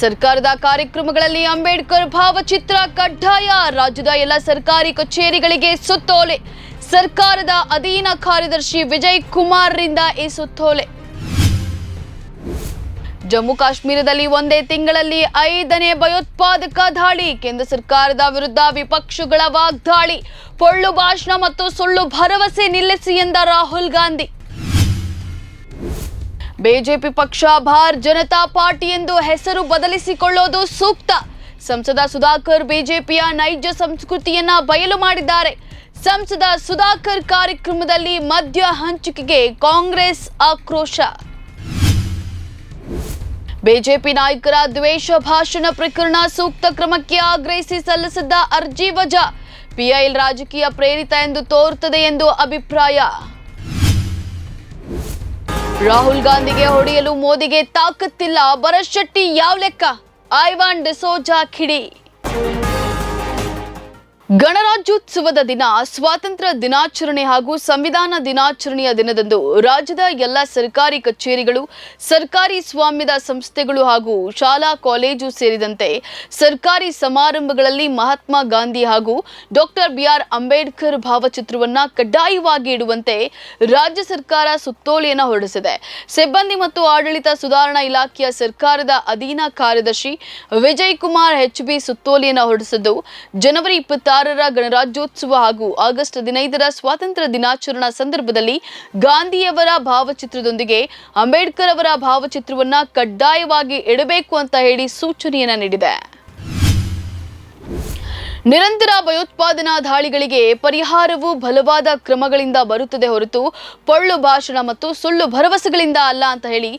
ಸರ್ಕಾರದ ಕಾರ್ಯಕ್ರಮಗಳಲ್ಲಿ ಅಂಬೇಡ್ಕರ್ ಭಾವಚಿತ್ರ ಕಡ್ಡಾಯ. ರಾಜ್ಯದ ಎಲ್ಲ ಸರ್ಕಾರಿ ಕಚೇರಿಗಳಿಗೆ ಸುತ್ತೋಲೆ. ಸರ್ಕಾರದ ಅಧೀನ ಕಾರ್ಯದರ್ಶಿ ವಿಜಯ್ ಕುಮಾರ್ರಿಂದ ಈ ಸುತ್ತೋಲೆ. ಜಮ್ಮು ಕಾಶ್ಮೀರದಲ್ಲಿ ಒಂದೇ ತಿಂಗಳಲ್ಲಿ ಐದನೇ ಭಯೋತ್ಪಾದಕ ದಾಳಿ. ಕೇಂದ್ರ ಸರ್ಕಾರದ ವಿರುದ್ಧ ವಿಪಕ್ಷಗಳ ವಾಗ್ದಾಳಿ. ಪೊಳ್ಳು ಭಾಷಣ ಮತ್ತು ಸುಳ್ಳು ಭರವಸೆ ನಿಲ್ಲಿಸಿ ಎಂದ ರಾಹುಲ್ ಗಾಂಧಿ. ಬಿಜೆಪಿ ಪಕ್ಷ ಭಾರ್ ಜನತಾ ಪಾರ್ಟಿ ಎಂದು ಹೆಸರು ಬದಲಿಸಿಕೊಳ್ಳೋದು ಸೂಕ್ತ. ಸಂಸದ ಸುಧಾಕರ್ ಬಿಜೆಪಿಯ ನೈಜ ಸಂಸ್ಕೃತಿಯನ್ನ ಬಯಲು ಮಾಡಿದ್ದಾರೆ. ಸಂಸದ ಸುಧಾಕರ್ ಕಾರ್ಯಕ್ರಮದಲ್ಲಿ ಮದ್ಯ ಹಂಚಿಕೆಗೆ ಕಾಂಗ್ರೆಸ್ ಆಕ್ರೋಶ. ಬಿಜೆಪಿ ನಾಯಕರ ದ್ವೇಷ ಭಾಷಣ ಪ್ರಕರಣ ಸೂಕ್ತ ಕ್ರಮಕ್ಕೆ ಆಗ್ರಹಿಸಿ ಸಲ್ಲಿಸಿದ್ದ ಅರ್ಜಿ ವಜಾ. ಪಿಐಎಲ್ ರಾಜಕೀಯ ಪ್ರೇರಿತ ಎಂದು ತೋರುತ್ತದೆ ಎಂದು ಅಭಿಪ್ರಾಯ. ರಾಹುಲ್ ಗಾಂಧಿಗೆ ಹೊಡೆಯಲು ಮೋದಿಗೆ ತಾಕತ್ತಿಲ್ಲ ಭರತ್ ಶೆಟ್ಟಿ ಯಾವ ಲೆಕ್ಕ? ಐವಾನ್ ಡಿಸೋಜಾ ಕಿಡಿ. ಗಣರಾಜ್ಯೋತ್ಸವದ ದಿನ ಸ್ವಾತಂತ್ರ್ಯ ದಿನಾಚರಣೆ ಹಾಗೂ ಸಂವಿಧಾನ ದಿನಾಚರಣೆಯ ದಿನದಂದು ರಾಜ್ಯದ ಎಲ್ಲ ಸರ್ಕಾರಿ ಕಚೇರಿಗಳು, ಸರ್ಕಾರಿ ಸ್ವಾಮ್ಯದ ಸಂಸ್ಥೆಗಳು ಹಾಗೂ ಶಾಲಾ, ಕಾಲೇಜು ಸೇರಿದಂತೆ ಸರ್ಕಾರಿ ಸಮಾರಂಭಗಳಲ್ಲಿ ಮಹಾತ್ಮ ಗಾಂಧಿ ಹಾಗೂ ಡಾಕ್ಟರ್ ಬಿಆರ್ ಅಂಬೇಡ್ಕರ್ ಭಾವಚಿತ್ರವನ್ನ ಕಡ್ಡಾಯವಾಗಿ ಇಡುವಂತೆ ರಾಜ್ಯ ಸರ್ಕಾರ ಸುತ್ತೋಲೆಯನ್ನು ಹೊರಡಿಸಿದೆ. ಸಿಬ್ಬಂದಿ ಮತ್ತು ಆಡಳಿತ ಸುಧಾರಣಾ ಇಲಾಖೆಯ ಸರ್ಕಾರದ ಅಧೀನ ಕಾರ್ಯದರ್ಶಿ ವಿಜಯ್ ಕುಮಾರ್ ಎಚ್ ಬಿ ಸುತ್ತೋಲೆಯನ್ನು ಹೊರಡಿಸಿದ್ದು, ಜನವರಿ ಇಪ್ಪತ್ತಾರರ ಗಣರಾಜ್ಯೋತ್ಸವ ಹಾಗೂ ಆಗಸ್ಟ್ ಹದಿನೈದರ ಸ್ವಾತಂತ್ರ್ಯ ದಿನಾಚರಣಾ ಸಂದರ್ಭದಲ್ಲಿ ಗಾಂಧಿಯವರ ಭಾವಚಿತ್ರದೊಂದಿಗೆ ಅಂಬೇಡ್ಕರ್ ಅವರ ಭಾವಚಿತ್ರವನ್ನ ಕಡ್ಡಾಯವಾಗಿ ಇಡಬೇಕು ಅಂತ ಹೇಳಿ ಸೂಚನೆಯನ್ನ ನೀಡಿದೆ. ನಿರಂತರ ಭಯೋತ್ಪಾದನಾ ದಾಳಿಗಳಿಗೆ ಪರಿಹಾರವು ಬಲವಾದ ಕ್ರಮಗಳಿಂದ ಬರುತ್ತದೆ ಹೊರತು ಪೊಳ್ಳು ಭಾಷಣ ಮತ್ತು ಸುಳ್ಳು ಭರವಸೆಗಳಿಂದ ಅಲ್ಲ ಅಂತ ಹೇಳಿ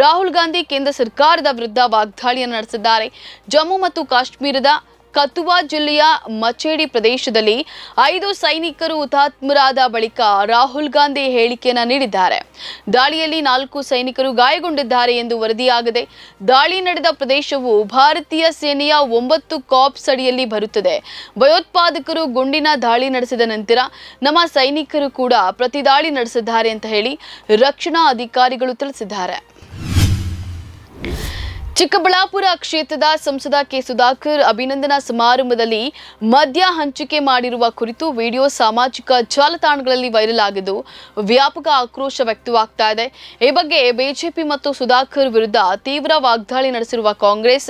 ರಾಹುಲ್ ಗಾಂಧಿ ಕೇಂದ್ರ ಸರ್ಕಾರದ ವಿರುದ್ಧ ವಾಗ್ದಾಳಿಯನ್ನು ನಡೆಸಿದ್ದಾರೆ. ಜಮ್ಮು ಮತ್ತು ಕಾಶ್ಮೀರದ ಕತುವಾ ಜಿಲ್ಲೆಯ ಮಚೇಡಿ ಪ್ರದೇಶದಲ್ಲಿ ಐದು ಸೈನಿಕರು ಹುತಾತ್ಮರಾದ ಬಳಿಕ ರಾಹುಲ್ ಗಾಂಧಿ ಹೇಳಿಕೆಯನ್ನ ನೀಡಿದ್ದಾರೆ. ದಾಳಿಯಲ್ಲಿ ನಾಲ್ಕು ಸೈನಿಕರು ಗಾಯಗೊಂಡಿದ್ದಾರೆ ಎಂದು ವರದಿಯಾಗಿದೆ. ದಾಳಿ ನಡೆದ ಪ್ರದೇಶವು ಭಾರತೀಯ ಸೇನೆಯ ಒಂಬತ್ತು ಕಾಪ್ಸ್ ಅಡಿಯಲ್ಲಿ ಬರುತ್ತದೆ. ಭಯೋತ್ಪಾದಕರು ಗುಂಡಿನ ದಾಳಿ ನಡೆಸಿದ ನಂತರ ನಮ್ಮ ಸೈನಿಕರು ಕೂಡ ಪ್ರತಿದಾಳಿ ನಡೆಸಿದ್ದಾರೆ ಅಂತ ಹೇಳಿ ರಕ್ಷಣಾ ಅಧಿಕಾರಿಗಳು ತಿಳಿಸಿದ್ದಾರೆ. ಚಿಕ್ಕಬಳ್ಳಾಪುರ ಕ್ಷೇತ್ರದ ಸಂಸದ ಕೆ ಸುಧಾಕರ್ ಅಭಿನಂದನಾ ಸಮಾರಂಭದಲ್ಲಿ ಮದ್ಯ ಹಂಚಿಕೆ ಮಾಡಿರುವ ಕುರಿತು ವಿಡಿಯೋ ಸಾಮಾಜಿಕ ಜಾಲತಾಣಗಳಲ್ಲಿ ವೈರಲ್ ಆಗಿದ್ದು ವ್ಯಾಪಕ ಆಕ್ರೋಶ ವ್ಯಕ್ತವಾಗ್ತಾ ಇದೆ. ಈ ಬಗ್ಗೆ ಬಿಜೆಪಿ ಮತ್ತು ಸುಧಾಕರ್ ವಿರುದ್ಧ ತೀವ್ರ ವಾಗ್ದಾಳಿ ನಡೆಸಿರುವ ಕಾಂಗ್ರೆಸ್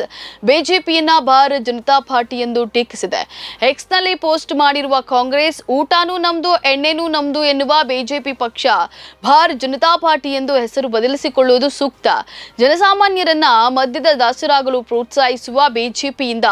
ಬಿಜೆಪಿಯನ್ನ ಭಾರತ ಜನತಾ ಪಾರ್ಟಿ ಎಂದು ಟೀಕಿಸಿದೆ. ಎಕ್ಸ್ನಲ್ಲಿ ಪೋಸ್ಟ್ ಮಾಡಿರುವ ಕಾಂಗ್ರೆಸ್, ಊಟನೂ ನಮ್ದು, ಎಣ್ಣೆನೂ ನಮ್ದು ಎನ್ನುವ ಬಿಜೆಪಿ ಪಕ್ಷ ಭಾರತ ಜನತಾ ಪಾರ್ಟಿ ಎಂದು ಹೆಸರು ಬದಲಿಸಿಕೊಳ್ಳುವುದು ಸೂಕ್ತ. ಜನಸಾಮಾನ್ಯರನ್ನ ಮದ್ಯದ ದಾಸರಾಗಲು ಪ್ರೋತ್ಸಾಹಿಸುವ ಬಿಜೆಪಿಯಿಂದ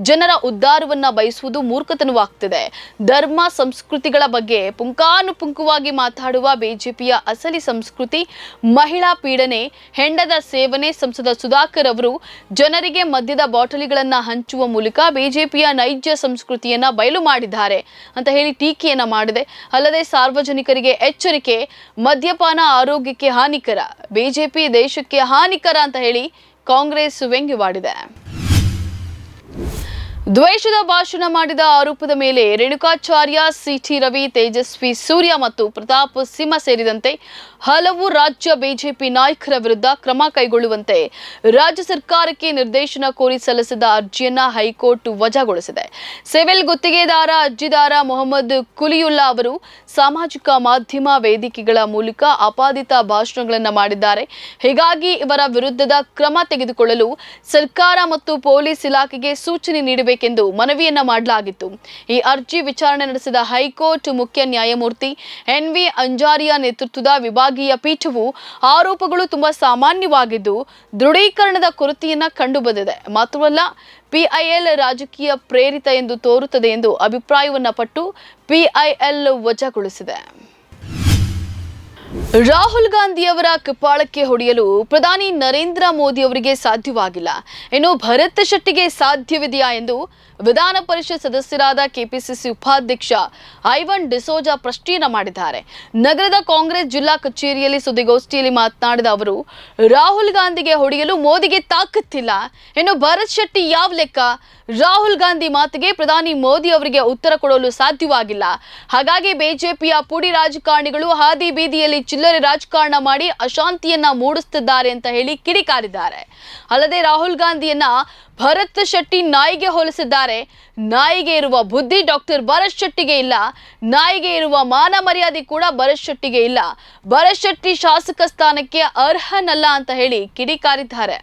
ಜನರ ಉದ್ಧಾರವನ್ನ ಬಯಸುವುದು ಮೂರ್ಖತನವಾಗ್ತಿದೆ. ಧರ್ಮ, ಸಂಸ್ಕೃತಿಗಳ ಬಗ್ಗೆ ಪುಂಕಾನುಪುಂಕವಾಗಿ ಮಾತಾಡುವ ಬಿಜೆಪಿಯ ಅಸಲಿ ಸಂಸ್ಕೃತಿ, ಮಹಿಳಾ ಪೀಡನೆ, ಹೆಂಡದ ಸೇವನೆ ಸಂಸದ ಸುಧಾಕರ್ ಅವರು ಜನರಿಗೆ ಮದ್ಯದ ಬಾಟಲಿಗಳನ್ನ ಹಂಚುವ ಮೂಲಕ ಬಿಜೆಪಿಯ ನೈಜ ಸಂಸ್ಕೃತಿಯನ್ನ ಬಯಲು ಮಾಡಿದ್ದಾರೆ ಅಂತ ಹೇಳಿ ಟೀಕೆಯನ್ನ ಮಾಡಿದೆ. ಅಲ್ಲದೆ ಸಾರ್ವಜನಿಕರಿಗೆ ಎಚ್ಚರಿಕೆ, ಮದ್ಯಪಾನ ಆರೋಗ್ಯಕ್ಕೆ ಹಾನಿಕರ, ಬಿಜೆಪಿ ದೇಶಕ್ಕೆ ಹಾನಿಕರ ಅಂತ ಹೇಳಿ ಕಾಂಗ್ರೆಸ್ ವ್ಯಂಗ್ಯವಾಡಿದೆ. ದ್ವೇಷದ ಭಾಷಣ ಮಾಡಿದ ಆರೋಪದ ಮೇಲೆ ರೇಣುಕಾಚಾರ್ಯ ಸಿಟಿ ರವಿ, ತೇಜಸ್ವಿ ಸೂರ್ಯ ಮತ್ತು ಪ್ರತಾಪ್ ಸಿಂಹ ಸೇರಿದಂತೆ ಹಲವು ರಾಜ್ಯ ಬಿಜೆಪಿ ನಾಯಕರ ವಿರುದ್ಧ ಕ್ರಮ ಕೈಗೊಳ್ಳುವಂತೆ ರಾಜ್ಯ ಸರ್ಕಾರಕ್ಕೆ ನಿರ್ದೇಶನ ಕೋರಿ ಸಲ್ಲಿಸಿದ ಅರ್ಜಿಯನ್ನು ಹೈಕೋರ್ಟ್ ವಜಾಗೊಳಿಸಿದೆ. ಸಿವಿಲ್ ಗುತ್ತಿಗೆದಾರ ಅರ್ಜಿದಾರ ಮೊಹಮ್ಮದ್ ಕುಲಿಯುಲ್ಲಾ ಅವರು ಸಾಮಾಜಿಕ ಮಾಧ್ಯಮ ವೇದಿಕೆಗಳ ಮೂಲಕ ಅಪಾದಿತ ಭಾಷಣಗಳನ್ನು ಮಾಡಿದ್ದಾರೆ. ಹೀಗಾಗಿ ಇವರ ವಿರುದ್ಧದ ಕ್ರಮ ತೆಗೆದುಕೊಳ್ಳಲು ಸರ್ಕಾರ ಮತ್ತು ಪೊಲೀಸ್ ಇಲಾಖೆಗೆ ಸೂಚನೆ ನೀಡಬೇಕೆಂದು ಮನವಿಯನ್ನ ಮಾಡಲಾಗಿತ್ತು. ಈ ಅರ್ಜಿ ವಿಚಾರಣೆ ನಡೆಸಿದ ಹೈಕೋರ್ಟ್ ಮುಖ್ಯ ನ್ಯಾಯಮೂರ್ತಿ ಎನ್ ವಿ ಅಂಜಾರಿಯಾ ನೇತೃತ್ವದ ವಿಭಾಗೀಯ ಪೀಠವು ಆರೋಪಗಳು ತುಂಬಾ ಸಾಮಾನ್ಯವಾಗಿದ್ದು, ದೃಢೀಕರಣದ ಕೊರತೆಯನ್ನ ಕಂಡುಬಂದಿದೆ. ಮಾತ್ರವಲ್ಲ ಪಿಐಎಲ್ ರಾಜಕೀಯ ಪ್ರೇರಿತ ಎಂದು ತೋರುತ್ತದೆ ಎಂದು ಅಭಿಪ್ರಾಯವನ್ನ ಪಟ್ಟು ಪಿಐಎಲ್ ವಜಾಗೊಳಿಸಿದೆ. ರಾಹುಲ್ ಗಾಂಧಿಯವರ ಕಪಾಳಕ್ಕೆ ಹೊಡೆಯಲು ಪ್ರಧಾನಿ ನರೇಂದ್ರ ಮೋದಿ ಅವರಿಗೆ ಸಾಧ್ಯವಾಗಿಲ್ಲ. ಇನ್ನು ಭರತ್ ಶೆಟ್ಟಿಗೆ ಸಾಧ್ಯವಿದೆಯಾ ಎಂದು ವಿಧಾನ ಪರಿಷತ್ ಸದಸ್ಯರಾದ ಕೆಪಿಸಿಸಿ ಉಪಾಧ್ಯಕ್ಷ ಐವನ್ ಡಿಸೋಜಾ ಪ್ರಶ್ನೆಯನ್ನ ಮಾಡಿದ್ದಾರೆ. ನಗರದ ಕಾಂಗ್ರೆಸ್ ಜಿಲ್ಲಾ ಕಚೇರಿಯಲ್ಲಿ ಸುದ್ದಿಗೋಷ್ಠಿಯಲ್ಲಿ ಮಾತನಾಡಿದ ಅವರು, ರಾಹುಲ್ ಗಾಂಧಿಗೆ ಹೊಡೆಯಲು ಮೋದಿಗೆ ತಾಕತ್ತಿಲ್ಲ. ಇನ್ನು ಭರತ್ ಶೆಟ್ಟಿ ಯಾವ ಲೆಕ್ಕ? ರಾಹುಲ್ ಗಾಂಧಿ ಮಾತಿಗೆ ಪ್ರಧಾನಿ ಮೋದಿ ಅವರಿಗೆ ಉತ್ತರ ಕೊಡಲು ಸಾಧ್ಯವಾಗಿಲ್ಲ. ಹಾಗಾಗಿ ಬಿಜೆಪಿಯ ಪುಡಿ ರಾಜಕಾರಣಿಗಳು ಹಾದಿ ಬೀದಿಯಲ್ಲಿ ಚಿಲ್ಲರೆ ರಾಜಕಾರಣ ಮಾಡಿ ಅಶಾಂತಿಯನ್ನ ಮೂಡಿಸುತ್ತಿದ್ದಾರೆ ಅಂತ ಹೇಳಿ ಕಿಡಿಕಾರಿದ್ದಾರೆ. ಅಲ್ಲದೆ ರಾಹುಲ್ ಗಾಂಧಿಯನ್ನ ಭರತ್ ಶೆಟ್ಟಿ ನಾಯಿಗೆ ಹೋಲಿಸಿದ್ದಾರೆ. ನಾಯಿಗೆ ಇರುವ ಬುದ್ಧಿ ಡಾಕ್ಟರ್ ಭರತ್ ಶೆಟ್ಟಿಗೆ ಇಲ್ಲ. ನಾಯಿಗೆ ಇರುವ ಮಾನ ಮರ್ಯಾದೆ ಕೂಡ ಭರತ್ ಶೆಟ್ಟಿಗೆ ಇಲ್ಲ. ಭರತ್ ಶೆಟ್ಟಿ ಶಾಸಕ ಸ್ಥಾನಕ್ಕೆ ಅರ್ಹನಲ್ಲ ಅಂತ ಹೇಳಿ ಕಿಡಿಕಾರಿದ್ದಾರೆ.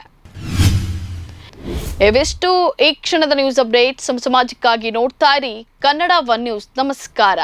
ಇವೆಷ್ಟು ಈ ಕ್ಷಣದ ನ್ಯೂಸ್ ಅಪ್ಡೇಟ್. ಸಮ ಸಮಾಜಕ್ಕಾಗಿ ನೋಡ್ತಾ ಇರಿ ಕನ್ನಡ ಒನ್ ನ್ಯೂಸ್. ನಮಸ್ಕಾರ.